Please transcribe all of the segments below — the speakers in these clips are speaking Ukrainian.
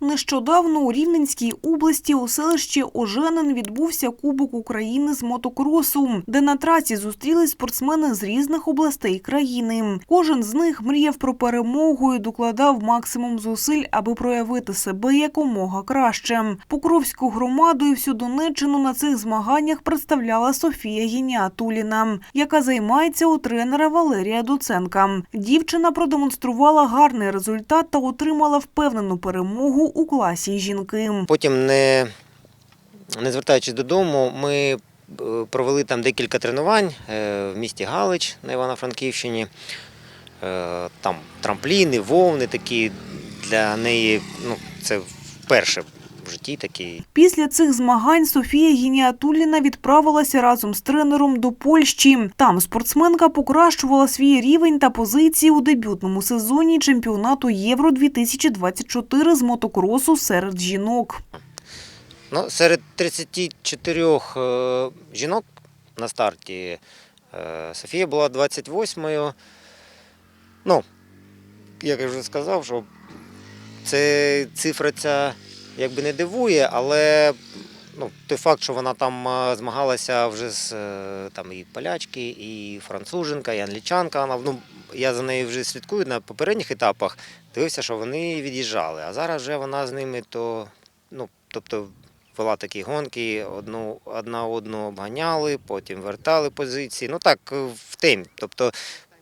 Нещодавно у Рівненській області у селищі Оженин відбувся Кубок України з мотокросу, де на трасі зустрілись спортсмени з різних областей країни. Кожен з них мріяв про перемогу і докладав максимум зусиль, аби проявити себе якомога краще. Покровську громаду і всю Донеччину на цих змаганнях представляла Софія Гініатуліна, яка займається у тренера Валерія Доценка. Дівчина продемонструвала гарний результат та отримала впевнену перемогу у класі жінки. Потім, не, не звертаючись додому, ми е, провели там декілька тренувань е, в місті Галич на Івано-Франківщині. Е, Там трампліни, вовни такі для неї. Ну, це вперше в житті такі. Після цих змагань Софія Гініатуліна відправилася разом з тренером до Польщі. Там спортсменка покращувала свій рівень та позиції у дебютному сезоні чемпіонату Євро 2024 з мотокросу серед жінок. Ну, серед 34 е, жінок на старті е, Софія була 28-ю. Ну, як я вже сказав, що це цифра ця якби не дивує, але ну, той факт, що вона там е, змагалася вже з е, там, і полячки, і француженка, і англічанка. Вона, ну, я за нею вже слідкую на попередніх етапах, дивився, що вони від'їжджали. А зараз вже вона з ними то, ну, тобто вела такі гонки, одну, одна одну обганяли, потім вертали позиції. Ну так, в темі. Тобто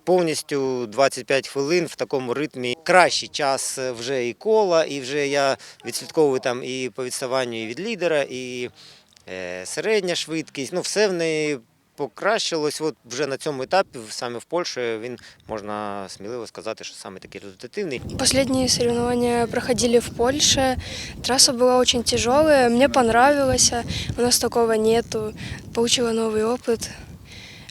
повністю 25 хвилин в такому ритмі. Кращий час е, вже і кола, і вже я відслідковую там і по відставанню і від лідера, і е, середня швидкість. Ну, все в неї покращилось. От вже на цьому етапі, саме в Польщі, він можна сміливо сказати, що саме такий результативний. Последние соревнования проходили в Польше. Трасса была очень тяжелая, мне понравилось. У нас такого нету. Получила новый опыт.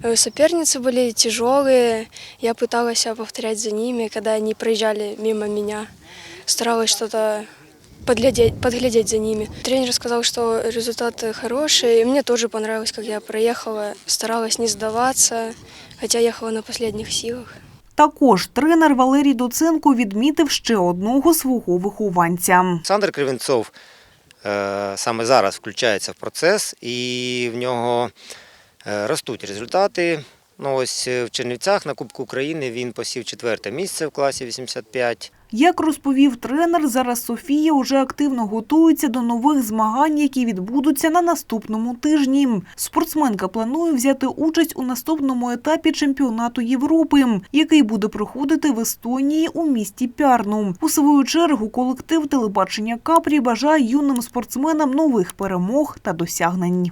Э, Соперницы были тяжелые. Я пыталась повторять за ними, когда они проезжали мимо меня. Старалась что-то подглядеть, подглядеть за ними. Тренер сказал, что результат хороший. И мне тоже понравилось, как я проехала. Старалась не сдаваться, хотя ехала на последних силах. Також тренер Валерій Доценко відмітив ще одного свого вихованця. Олександр Кривенцов е, саме зараз включається в процес, і в нього е, ростуть результати. Ну, ось е, в Чернівцях на Кубку України він посів четверте місце в класі 85. Як розповів тренер, зараз Софія уже активно готується до нових змагань, які відбудуться на наступному тижні. Спортсменка планує взяти участь у наступному етапі чемпіонату Європи, який буде проходити в Естонії у місті Пярну. У свою чергу колектив телебачення Капрі бажає юним спортсменам нових перемог та досягнень.